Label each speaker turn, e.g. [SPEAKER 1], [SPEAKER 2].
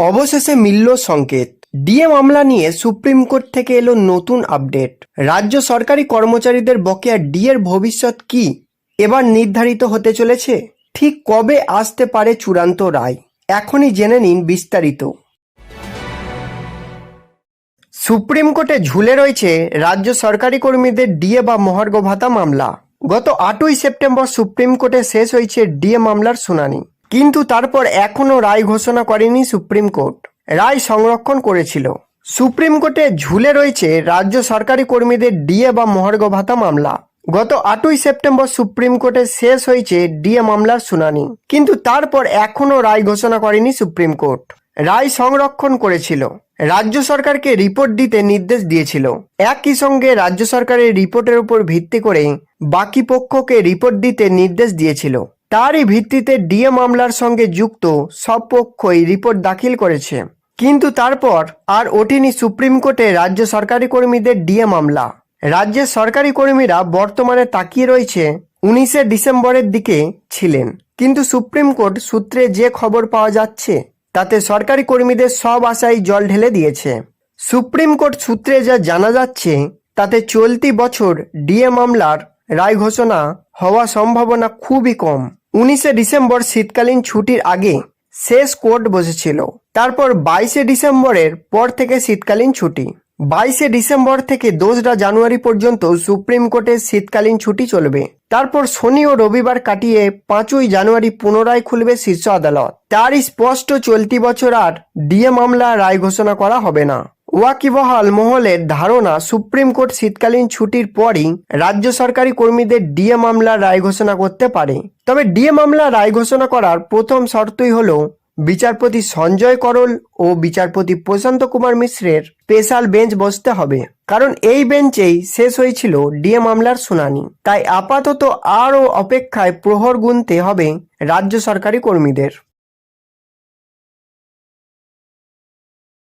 [SPEAKER 1] অবশেষে মিলল সংকেত। ডিএ মামলা নিয়ে সুপ্রিম কোর্ট থেকে এলো নতুন আপডেট। রাজ্য সরকারি কর্মচারীদের বকেয়া ডিএর ভবিষ্যৎ কি? এবার নির্ধারিত হতে চলেছে। ঠিক কবে আসতে পারে চূড়ান্ত রায়? এখনই জেনে নিন বিস্তারিত। সুপ্রিম কোর্টে ঝুলে রয়েছে রাজ্য সরকারি কর্মীদের ডিএ বা মহার্ঘ ভাতা মামলা। গত আটই সেপ্টেম্বর সুপ্রিম কোর্টে শেষ হয়েছে ডিএ মামলার শুনানি। কিন্তু তারপর এখনও রায় ঘোষণা করেনি সুপ্রিম কোর্ট। রায় সংরক্ষণ করেছিল। সুপ্রিম কোর্টে ঝুলে রয়েছে রাজ্য সরকারি কর্মীদের ডিএ বা মহার্ঘ ভাতা মামলা। গত আটই সেপ্টেম্বর সুপ্রিম কোর্টে শেষ হয়েছে ডিএ মামলার শুনানি। কিন্তু তারপর এখনও রায় ঘোষণা করেনি সুপ্রিম কোর্ট। রায় সংরক্ষণ করেছিল। রাজ্য সরকারকে রিপোর্ট দিতে নির্দেশ দিয়েছিল। একই সঙ্গে রাজ্য সরকারের রিপোর্টের উপর ভিত্তি করে বাকি পক্ষকে রিপোর্ট দিতে নির্দেশ দিয়েছিল। তারই ভিত্তিতে ডিএ মামলার সঙ্গে যুক্ত সব পক্ষই রিপোর্ট দাখিল করেছে। কিন্তু তারপর আর ওঠেনি সুপ্রিম কোর্টে রাজ্য সরকারি কর্মীদের ডিএ মামলা। রাজ্যের সরকারি কর্মীরা বর্তমানে তাকিয়ে রয়েছে উনিশে ডিসেম্বরের দিকে ছিলেন। কিন্তু সুপ্রিম কোর্ট সূত্রে যে খবর পাওয়া যাচ্ছে, তাতে সরকারি কর্মীদের সব আশাই জল ঢেলে দিয়েছে। সুপ্রিম কোর্ট সূত্রে যা জানা যাচ্ছে, তাতে চলতি বছর ডিএ মামলার রায় ঘোষণা হওয়া সম্ভাবনা খুবই কম। উনিশে ডিসেম্বর শীতকালীন ছুটির আগে শেষ কোর্ট বসেছিল। তারপর বাইশে ডিসেম্বরের পর থেকে শীতকালীন ছুটি। বাইশে ডিসেম্বর থেকে দোসরা জানুয়ারি পর্যন্ত সুপ্রিম কোর্টের শীতকালীন ছুটি চলবে। তারপর শনি ও রবিবার কাটিয়ে পাঁচই জানুয়ারি পুনরায় খুলবে শীর্ষ আদালত। তারই স্পষ্ট চলতি বছর আর ডিএ মামলা রায় ঘোষণা করা হবে না। ওয়াকিবহাল মহলের ধারণা, সুপ্রিম কোর্ট শীতকালীন ছুটির পরই রাজ্য সরকারি কর্মীদের ডিএ মামলার রায় ঘোষণা করতে পারে। তবে ডিএ মামলা রায় ঘোষণা করার প্রথম শর্তই হল বিচারপতি সঞ্জয় করল ও বিচারপতি প্রশান্ত কুমার মিশ্রের স্পেশাল বেঞ্চ বসতে হবে। কারণ এই বেঞ্চেই শেষ হয়েছিল ডিএ মামলার শুনানি। তাই আপাতত আরও অপেক্ষায় প্রহর গুনতে হবে রাজ্য সরকারি কর্মীদের।